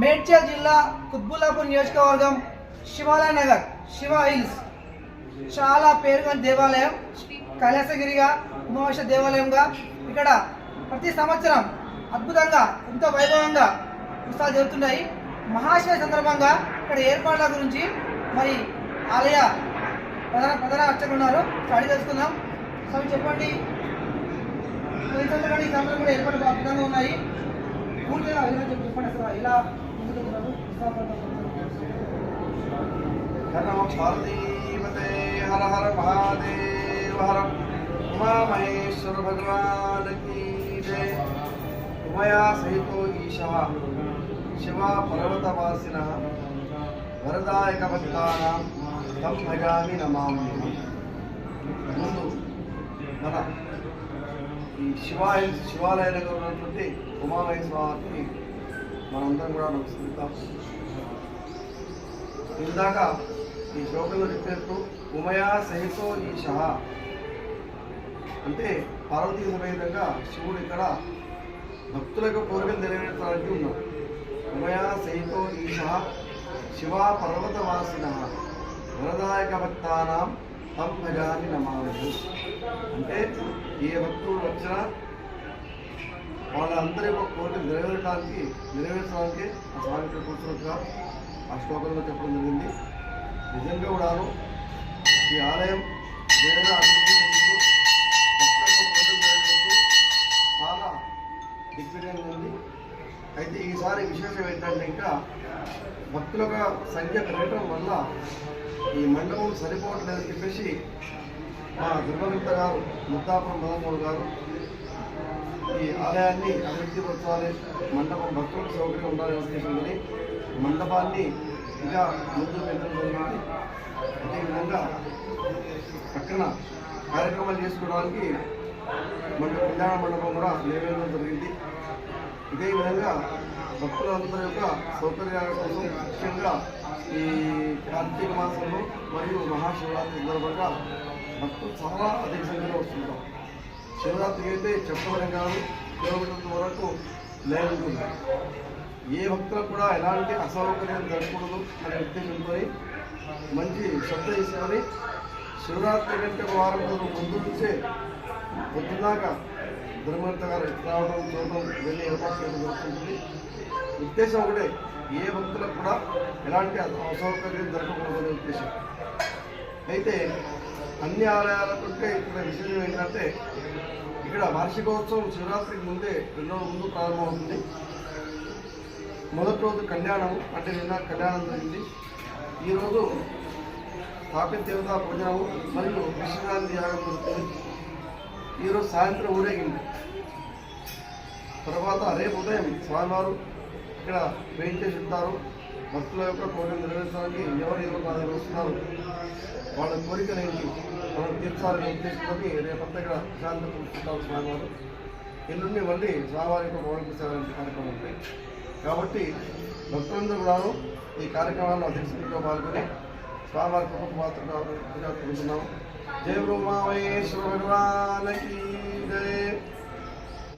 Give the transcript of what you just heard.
మేడ్చల్ జిల్లా కుత్బుల్లాపూర్ నియోజకవర్గం శివాలయ నగర్ శివ హిల్స్. చాలా పేరుగా దేవాలయం కైలాసగిరిగా ఉమావేశ దేవాలయంగా ఇక్కడ ప్రతి సంవత్సరం అద్భుతంగా ఎంతో వైభవంగా ఉత్సవాలు జరుగుతున్నాయి మహాశివ సందర్భంగా ఇక్కడ ఏర్పాట్ల గురించి మరి ఆలయ ప్రధాన ప్రధాన అర్చకులు ఉన్నారు. అడిగి తెలుసుకుందాం. సో చెప్పండి. ఈ సందర్భంగా ఏర్పాటు సంవత్సరం కూడా ఏర్పాట్లు అద్భుతంగా ఉన్నాయి. పూర్తిగా ఇలా చెప్పండి అసలు ఇలా ముందుకు వెళ్తున్నారు. నమ పార్వతీపతే హర హర మహాదేవ హర ఉమామహేశ్వర భగవాన్ కీ జయ ఉమయా సహితో ఈశ శివ పర్వతవాసిన వరదాయక భక్తానాం తం భజామి నమామి ముందు మన ఈ శివాయ శివాలయ దగ్గర ఉన్నటువంటి ఉమామహేశ్వర స్వామికి మనందరం కూడా నమస్కరిద్దాం ఇందాక ఈ శ్లోకంలో చెప్పినట్టు ఉమయా సహితో ఈశ అంటే పార్వతీ సమేతంగా శివుడు ఇక్కడ భక్తులకు కోరికలు నెరవేర్చడానికి ఉన్నాడు ఉమయా సహితో ఈశ శివ పర్వతవాసిన వరదాయక భక్తానం తం భజాని నమామి. అంటే ఏ భక్తుడు వచ్చినా వాళ్ళందరి యొక్క కోరిక నెరవేరడానికి నెరవేర్చడానికి ఆ స్వామి ఇక్కడ కూర్చున్నట్టుగా ఆ శ్లోకంలో చెప్పడం జరిగింది. నిజంగా కూడాను ఈ ఆలయం వేరే అభివృద్ధి చాలా దిగ్విజయంగా ఉంది. అయితే ఈసారి విశేషం ఏంటంటే ఇంకా భక్తుల సంఖ్య పెరగటం వల్ల ఈ మండపం సరిపోవట్లేదని చెప్పేసి మా ధర్మగుప్త గారు ముత్తాపురం మదమూడు గారు ఈ ఆలయాన్ని అభివృద్ధి పరచాలి. మండపం భక్తులకు సౌకర్యం ఉండాలి ఉద్దేశంతో మండపాన్ని ఇంకా ముందు పెంచడం జరిగింది అదేవిధంగా పక్కన కార్యక్రమాలు చేసుకోవడానికి మండ కళ్యాణ మండపం కూడా నిర్వహించడం జరిగింది. ఇదే విధంగా భక్తులందరి యొక్క సౌకర్యాల కోసం ముఖ్యంగా ఈ కార్తీక మాసంలో మరియు మహాశివరాత్రి సందర్భంగా భక్తులు చాలా అధిక సంఖ్యలో వస్తుంటారు. శివరాత్రికి అయితే చెప్పడం కాదు కిలోమీటర్ల వరకు లైన్ ఏ భక్తులకు కూడా ఎలాంటి అసౌకర్యం జరగకూడదు అనే ఉద్దేశంతో మంచి శ్రద్ధ తీసుకొని శివరాత్రి కంటే ఒక వారం రోజులు ముందు నుంచే పొద్దున్నాక ధర్మర్త గారు రావడం చూడడం వెళ్ళి ఏర్పాటు చేయడం జరుగుతుంది ఉద్దేశం ఒకటే ఏ భక్తులకు కూడా ఎలాంటి అసౌకర్యం జరగకూడదనే ఉద్దేశం. అయితే అన్ని ఆలయాల కంటే ఇక్కడ విశేషం ఏంటంటే ఇక్కడ వార్షికోత్సవం శివరాత్రికి ముందే రెండు రోజుల ముందు ప్రారంభమవుతుంది. మొదటి రోజు కళ్యాణం అంటే నిన్న కళ్యాణం జరిగింది. ఈరోజు స్థాపిత దేవతా పూజనము మరియు విశ్వశాంతి యాగం జరుగుతుంది. ఈరోజు సాయంత్రం ఊరేగింది తర్వాత రేపు ఉదయం స్వామివారు ఇక్కడ వేయించేసి ఉంటారు. భక్తుల యొక్క కోరికలు నెరవేర్చడానికి ఎవరు ఎవరు నా దగ్గర వస్తున్నారు వాళ్ళ కోరికలు ఏంటి? మనం తీర్చాలని ఉద్దేశంతో రేపంతా ఇక్కడ శాంతి కూర్చుంటారు స్వామివారు ఎల్లుండి మళ్ళీ స్వామివారి యొక్క పౌర్ణమి సేవలంటే కార్యక్రమం ఉంది. కాబట్టి భక్తులందరూ కూడాను ఈ కార్యక్రమాల్లో అధ్యక్షుడిగా పాల్గొని స్వామివారి కృపకు మాత్రం కోరుతున్నాం జయ బ్రహ్మామహేశ్వర భగవానకి జయ.